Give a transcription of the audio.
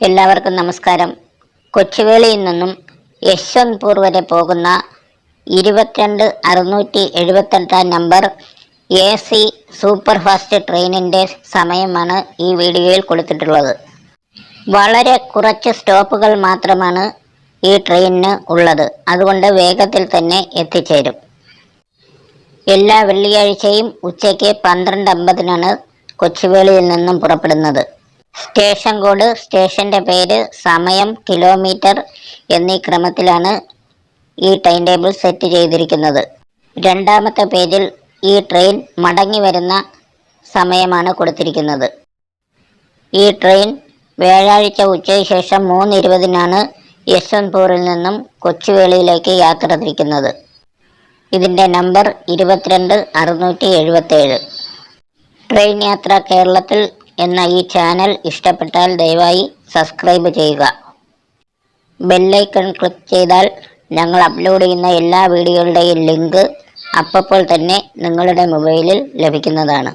എല്ലാവർക്കും നമസ്കാരം. കൊച്ചുവേളിയിൽ നിന്നും യശ്വന്ത്പൂർ വരെ പോകുന്ന ഇരുപത്തിരണ്ട് അറുന്നൂറ്റി എഴുപത്തെട്ടാം number A C super fast ട്രെയിനിന്റെ സമയമാണ് ഈ വീഡിയോയിൽ കൊടുത്തിട്ടുള്ളത്. വളരെ കുറച്ച് സ്റ്റോപ്പുകൾ മാത്രമാണ് ഈ ട്രെയിനിന് ഉള്ളത്. അതുകൊണ്ട് വേഗത്തിൽ തന്നെ എത്തിച്ചേരും. എല്ലാ വെള്ളിയാഴ്ചയും ഉച്ചയ്ക്ക് പന്ത്രണ്ട് അമ്പതിനാണ് കൊച്ചുവേളിയിൽ നിന്നും പുറപ്പെടുന്നത്. സ്റ്റേഷൻ കോഡ് സ്റ്റേഷന്റെ പേര് സമയം കിലോമീറ്റർ എന്നീ ക്രമത്തിലാണ് ഈ ടൈം ടേബിൾ സെറ്റ് ചെയ്തിരിക്കുന്നത്. രണ്ടാമത്തെ പേജിൽ ഈ ട്രെയിൻ മടങ്ങി വരുന്ന സമയമാണ് കൊടുത്തിരിക്കുന്നത്. ഈ ട്രെയിൻ വ്യാഴാഴ്ച ഉച്ചയ്ക്ക് ശേഷം മൂന്ന് ഇരുപതിനാണ് യശ്വന്ത്പൂരിൽ നിന്നും കൊച്ചുവേളിയിലേക്ക് യാത്ര തിരിക്കുന്നത്. ഇതിന്റെ നമ്പർ ഇരുപത്തിരണ്ട് അറുന്നൂറ്റി എഴുപത്തേഴ് ട്രെയിൻ യാത്ര കേരളത്തിൽ എന്ന ഈ ചാനൽ ഇഷ്ടപ്പെട്ടാൽ ദയവായി സബ്സ്ക്രൈബ് ചെയ്യുക. ബെല്ലൈക്കൺ ക്ലിക്ക് ചെയ്താൽ ഞങ്ങൾ അപ്ലോഡ് ചെയ്യുന്ന എല്ലാ വീഡിയോകളുടെയും ലിങ്ക് അപ്പോൾ തന്നെ നിങ്ങളുടെ മൊബൈലിൽ ലഭിക്കുന്നതാണ്.